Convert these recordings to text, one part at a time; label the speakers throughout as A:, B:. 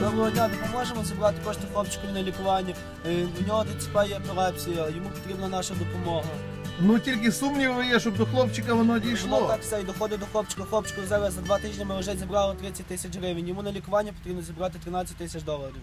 A: Доброго дня, допоможемо зібрати кошти хлопчикові на лікування. Е, У нього ДЦП є епілепсія, йому потрібна наша допомога.
B: Ну тільки сумніви є, щоб до хлопчика воно
A: Ну
B: дійшло.
A: так все, і доходить до хлопчика. Хлопчику зараз за два тижні ми вже зібрали 30 тисяч гривень. Йому на лікування потрібно зібрати 13 тисяч доларів.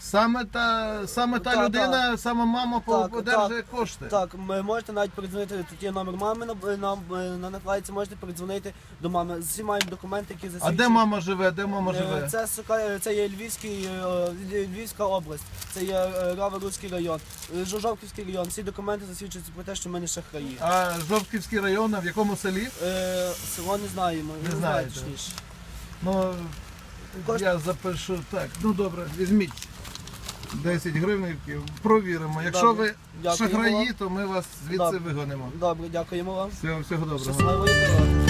B: Саме та, саме та
A: Так,
B: людина, саме мама
A: Так,
B: одержує кошти.
A: Так, ми можете навіть передзвонити, тут є номер мами на, на, на накладці, можете передзвонити до мами. Всі мають документи, які
B: А
A: засвідчують.
B: де мама живе? Де мама
A: Е,
B: живе?
A: Це, сука- це є Львівський, е, Львівська область, це є е, Рава-Руський район, е, Жовківський район. Всі документи засвідчують про те, що ми не шахраї.
B: А Жовківський район, а в якому селі?
A: Е, село не знаємо,
B: Не
A: знаю
B: знаєте.
A: точніше.
B: Ну
A: Кошт-
B: я запишу так. Ну добре, візьміть 10 гривників, провіримо. Якщо
A: Добре.
B: ви
A: Дякуємо
B: шахраї,
A: вам.
B: то ми вас звідси
A: Добре.
B: вигонимо.
A: Добре, дякуємо вам.
B: Всього, всього доброго.
A: Щасливої дороги.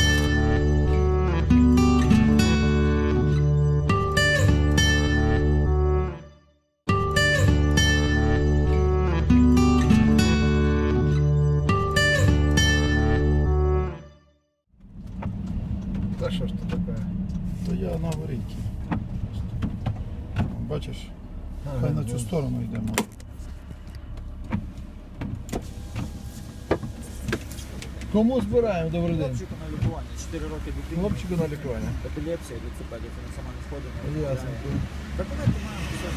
B: Та що ж це таке?
C: То я на аварійці. Бачиш, хай на цю сторону йдемо.
B: Кому збираємо? Добрий день.
D: Хлопчику на лікування, 4 роки дитині.
B: Хлопчику на лікування.
D: Епілепсія, ДЦП, дитина сама не сходить. не
B: Ясно.
D: розмовляє. Документи маємо, все.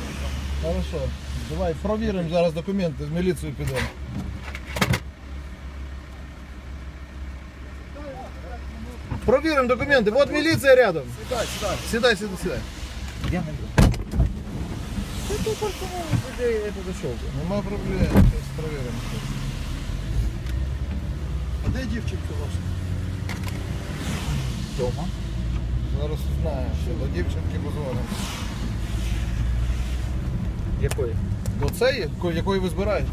B: Хорошо. Давай провіримо зараз документи, з міліцією підемо. Провіримо документи. Вот міліція рядом.
D: Сідай, сідай.
B: Сідай, сідай, сідай.
D: Я не буду. Ти тут только людей я подошел.
B: Нема проблем. Зараз провіримо.
C: А де дівчинка ваша?
D: Дома.
B: Зараз знаю, що до дівчинки позвонимо.
D: Якої?
B: До цієї, ко- якої ви збираєте?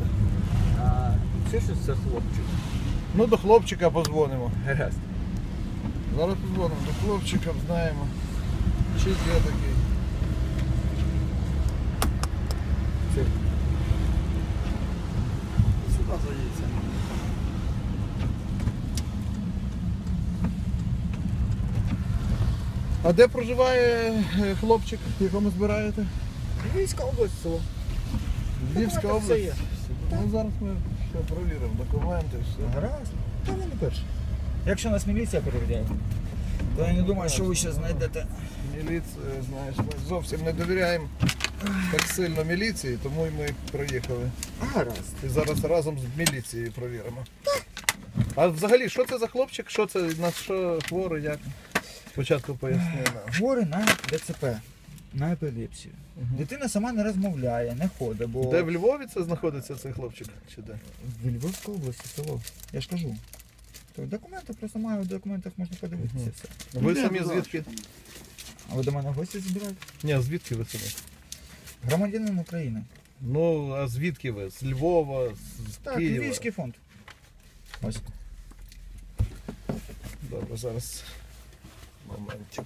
D: А, це що це хлопчик?
B: Ну, до хлопчика позвонимо.
D: Гаразд.
B: Зараз позвонимо до хлопчика, знаємо. Чи є такий. А де проживає е, хлопчик, якому збираєте?
D: Львівська область село.
B: Львівська
D: Документи все
B: область.
D: є.
B: Ну зараз ми все провіримо, документи, все.
D: Гаразд. Та ви не перші. Якщо нас міліція перевіряє, то я не думаю, що ви ще знайдете.
B: Міліція, знаєш, ми зовсім не довіряємо так сильно міліції, тому і ми приїхали.
D: Гаразд.
B: І зараз разом з міліцією провіримо. А взагалі, що це за хлопчик? Що це на що хворий, як? Спочатку поясни нам.
D: Хворий на ДЦП, на епілепсію. Дитина сама не розмовляє, не ходить, бо
B: Де в Львові це знаходиться цей хлопчик? Чи де?
D: в Львівській області село. Я ж кажу. То документи просто маю, в документах можна подивитися
B: Мгм.
D: все.
B: Ви самі звідки?
D: А ви до мене в гості збираєте?
B: Ні, звідки ви самі?
D: Громадянин України.
B: Ну, а звідки ви? З Львова, з з
D: Так,
B: Києва?
D: Львівський фонд. Ось.
B: Добре, зараз. Momentum.